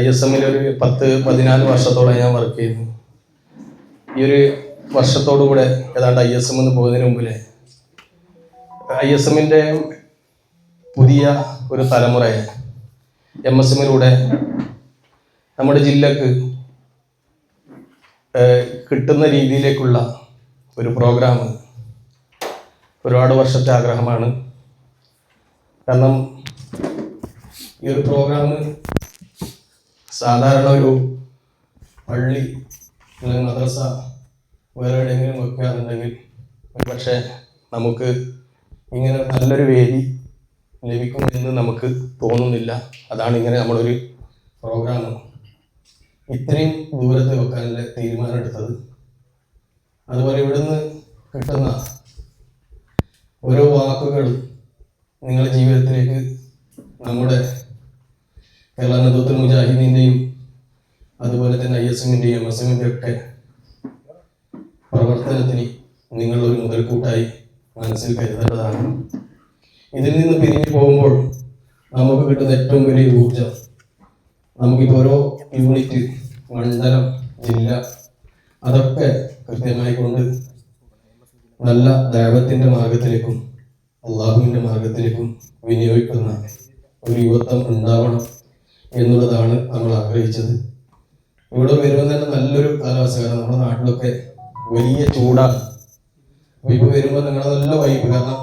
I S എമ്മിൽ ഒരു പത്ത് പതിനാല് വർഷത്തോളം ഞാൻ വർക്ക് ചെയ്യുന്നു. ഈ ഒരു വർഷത്തോടു കൂടെ ഏതാണ്ട് ഐ എസ് എം എന്ന് പോകുന്നതിന് മുമ്പിലെ ഐ എസ് എമ്മിന്റെ പുതിയ ഒരു തലമുറയെ എം എസ് എമ്മിലൂടെ നമ്മുടെ ജില്ലക്ക് കിട്ടുന്ന രീതിയിലേക്കുള്ള ഒരു പ്രോഗ്രാം ഒരുപാട് വർഷത്തെ ആഗ്രഹമാണ്. കാരണം ഈ ഒരു പ്രോഗ്രാം സാധാരണ ഒരു പള്ളി അല്ലെങ്കിൽ മദ്രസ വേറെ എവിടെയെങ്കിലും വെക്കുകയാണെന്നുണ്ടെങ്കിൽ പക്ഷേ നമുക്ക് ഇങ്ങനെ നല്ലൊരു വേദി ലഭിക്കുമെന്ന് നമുക്ക് തോന്നുന്നില്ല. അതാണ് ഇങ്ങനെ നമ്മളൊരു പ്രോഗ്രാം ഇത്രയും ദൂരത്ത് വെക്കാനുള്ള തീരുമാനം എടുത്തത്. അതുപോലെ ഇവിടുന്ന് കിട്ടുന്ന ഓരോ വാക്കുകളും നിങ്ങളുടെ ജീവിതത്തിലേക്ക് നമ്മുടെ കേരള നേതൃത്വ മുജാഹിദീന്റെയും അതുപോലെ തന്നെ ഐ എസ് എമ്മിന്റെയും എസ് എമ്മിന്റെ ഒക്കെ പ്രവർത്തനത്തിന് നിങ്ങളൊരു മുതൽക്കൂട്ടായി മനസ്സിൽ കരുതേണ്ടതാണ്. ഇതിൽ നിന്ന് പിരിഞ്ഞു പോകുമ്പോൾ നമുക്ക് കിട്ടുന്ന ഏറ്റവും വലിയ ഊർജം നമുക്കിപ്പോൾ ഓരോ യൂണിറ്റ് മണ്ഡലം ജില്ല അതൊക്കെ കൃത്യമായി കൊണ്ട് നല്ല ദൈവത്തിന്റെ മാർഗത്തിലേക്കും അള്ളാഹുവിന്റെ മാർഗത്തിലേക്കും വിനിയോഗിക്കുന്ന ഒരു യുവത്വം ഉണ്ടാവണം. എന്നുള്ളതാണ് നമ്മൾ ആഗ്രഹിച്ചത്. ഇവിടെ വരുമ്പോൾ തന്നെ നല്ലൊരു കാലാവസ്ഥ കാരണം നമ്മുടെ നാട്ടിലൊക്കെ വലിയ ചൂടാണ്. അപ്പൊ ഇപ്പൊ വരുമ്പോൾ നിങ്ങളുടെ നല്ല വൈബ് കാരണം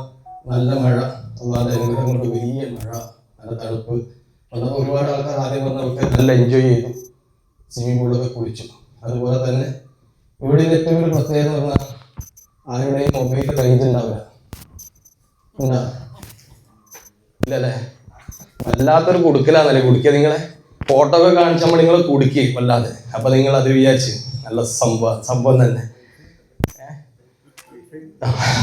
നല്ല മഴ അള്ളാന്റെ അനുഗ്രഹം കൊണ്ട് വലിയ മഴ നല്ല തണുപ്പ്. വന്നപ്പോൾ ഒരുപാട് ആൾക്കാർ ആദ്യം വന്നവർക്ക് നല്ല എൻജോയ് ചെയ്തു. സ്വിമ്മിംഗ് പൂളിലൊക്കെ കുളിച്ചു അതുപോലെ തന്നെ ഇവിടെ ഏറ്റവും ഒരു പ്രത്യേകത എന്ന് പറഞ്ഞാൽ ആരുടെയും മൊബൈലിൽ റേഞ്ച് ഉണ്ടാവില്ല ഉണ്ടാ ഇല്ലല്ലേ? വല്ലാത്തൊരു കുടുക്കലാന്നല്ലേ കുടിക്കുക നിങ്ങളെ ഫോട്ടോ ഒക്കെ കാണിച്ച് നമ്മൾ നിങ്ങൾ കുടുക്കി വല്ലാതെ. അപ്പൊ നിങ്ങൾ അത് വിചാരിച്ച് നല്ല സംഭവം സംഭവം തന്നെ.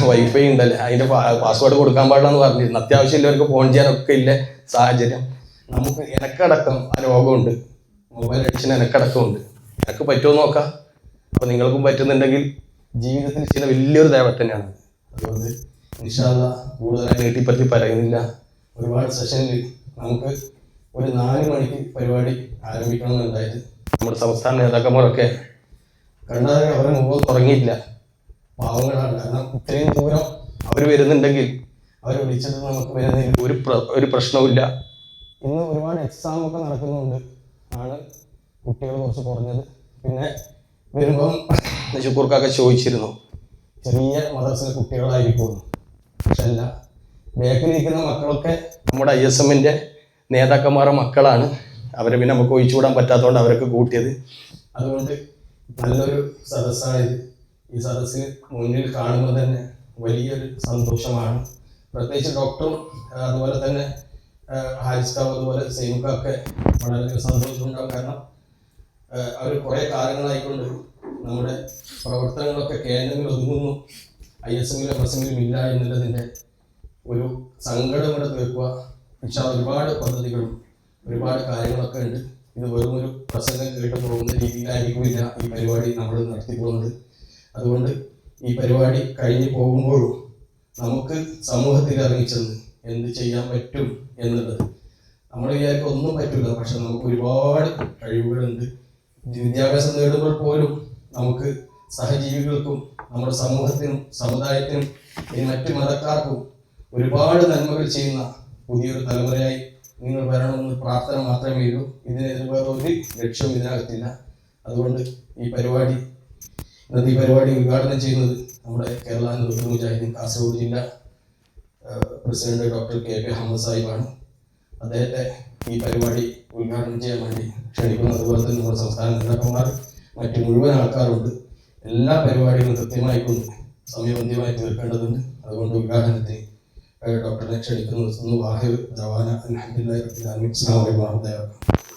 വൈഫൈ ഉണ്ടല്ലേ? അതിന്റെ പാസ്വേഡ് കൊടുക്കാൻ പാടില്ലെന്ന് പറഞ്ഞിരുന്നു. അത്യാവശ്യമില്ലവർക്ക് ഫോൺ ചെയ്യാനൊക്കെ ഇല്ല സാഹചര്യം. നമുക്ക് എനക്കടക്കം ആ രോഗമുണ്ട്. മൊബൈൽ അഡിക്ഷൻ എനക്കടക്കമുണ്ട്. എനക്ക് പറ്റുമോ നോക്കാം. അപ്പൊ നിങ്ങൾക്കും പറ്റുന്നുണ്ടെങ്കിൽ ജീവിതത്തിൽ ചെയ്യുന്ന വലിയൊരു ദൈവം തന്നെയാണ്. അതുകൊണ്ട് നിഷാദ കൂടുതലായി നീട്ടിപ്പറ്റി പറയുന്നില്ല. ഒരുപാട് സെഷനിൽ നമുക്ക് ഒരു നാല് മണിക്ക് പരിപാടി ആരംഭിക്കണമെന്നുണ്ടായത് നമ്മുടെ സംസ്ഥാന നേതാക്കന്മാരൊക്കെ കണ്ടാൽ അവരെ മുമ്പ് തുടങ്ങിയില്ല പാവങ്ങളാണ്. കാരണം ഇത്രയും ദൂരം അവർ വരുന്നുണ്ടെങ്കിൽ അവർ വിളിച്ചത് നമുക്ക് വരുന്നതിൽ ഒരു ഒരു പ്രശ്നവുമില്ല. ഇന്ന് ഒരുപാട് എക്സാം ഒക്കെ നടക്കുന്നുണ്ട്. ആണ് കുട്ടികൾ കുറച്ച് കുറഞ്ഞത്. പിന്നെ വരുമ്പം ശുക്കൂർക്കൊക്കെ ചോദിച്ചിരുന്നു. ചെറിയ മദ്രസിലെ കുട്ടികളായിരിക്കും. പക്ഷെ അല്ല ബേക്കിലിരിക്കുന്ന മക്കളൊക്കെ നമ്മുടെ ഐ എസ് എമ്മിന്റെ നേതാക്കന്മാരുടെ മക്കളാണ്. അവരെ പിന്നെ നമുക്ക് ഒഴിച്ചുകൂടാൻ പറ്റാത്തതുകൊണ്ട് അവരൊക്കെ കൂട്ടിയത്. അതുകൊണ്ട് നല്ലൊരു സദസ്സാണിത്. ഈ സദസ്സിൽ മുന്നിൽ കാണുമ്പോൾ തന്നെ വലിയൊരു സന്തോഷമാണ്. പ്രത്യേകിച്ച് ഡോക്ടറും അതുപോലെ തന്നെ ഹാരിസ് അതുപോലെ സെയിമൊക്കെ വളരെ സന്തോഷമുണ്ടാകും കാരണം അവർ കുറേ കാലങ്ങളായിക്കൊണ്ട് നമ്മുടെ പ്രവർത്തനങ്ങളൊക്കെ കേന്ദ്രങ്ങളിൽ ഒതുങ്ങുന്നു. ഐ എസ് എമ്മിലും എം എസ് എമ്മിലും ഇല്ല എന്നുള്ളതിന്റെ ഒരു സങ്കടം കൂടെ തീർക്കുക പക്ഷെ ഒരുപാട് പദ്ധതികളും ഒരുപാട് കാര്യങ്ങളൊക്കെ ഉണ്ട്. ഇത് വെറും ഒരു പ്രസംഗം കേട്ട് പോകുന്ന രീതിയിലായിരിക്കില്ല ഈ പരിപാടി നമ്മൾ നടത്തി പോകുന്നത്. അതുകൊണ്ട് ഈ പരിപാടി കഴിഞ്ഞു പോകുമ്പോഴും നമുക്ക് സമൂഹത്തിൽ ഇറങ്ങിച്ചെന്ന് എന്ത് ചെയ്യാൻ പറ്റും എന്നുള്ളത് നമ്മൾ വിചാരിക്കും ഒന്നും പറ്റില്ല പക്ഷെ നമുക്ക് ഒരുപാട് കഴിവുകളുണ്ട്. വിദ്യാഭ്യാസം നേടുമ്പോൾ പോലും നമുക്ക് സഹജീവികൾക്കും നമ്മുടെ സമൂഹത്തിനും സമുദായത്തിനും മറ്റു മതക്കാർക്കും ഒരുപാട് നന്മകൾ ചെയ്യുന്ന പുതിയൊരു തലമുറയായി നിങ്ങൾ വരണമെന്ന് പ്രാർത്ഥന മാത്രമേ ഉള്ളൂ. ഇതിന് വേറെ ഒരു ലക്ഷ്യവും ഇതിനകത്തില്ല. അതുകൊണ്ട് ഈ പരിപാടി ഇന്നത്തെ ഈ പരിപാടി ഉദ്ഘാടനം ചെയ്യുന്നത് നമ്മുടെ കേരള നേതൃത്വ മുജാഹിദ്ദീൻ കാസർഗോഡ് ജില്ല president doctor K P Ahammad സാഹിബാണ്. അദ്ദേഹത്തെ ഈ പരിപാടി ഉദ്ഘാടനം ചെയ്യാൻ വേണ്ടി ക്ഷണിക്കുന്നു. അതുപോലെ തന്നെ നമ്മുടെ സംസ്ഥാന നേതാക്കന്മാർ മറ്റു മുഴുവൻ ആൾക്കാരുണ്ട്. എല്ലാ പരിപാടികളും കൃത്യമായിക്കൊണ്ട് സമയബന്ധിതമായി തീർക്കേണ്ടതുണ്ട്. അതുകൊണ്ട് ഉദ്ഘാടനത്തിന് ഏഹ്, ഡോക്ടറിനെ ക്ഷണിക്കുന്നു വാഹിർ ദവാന അലഹദില്ലാ അസ്സാം വാഹമത്തുള്ളാഹി വബറകാതുഹു.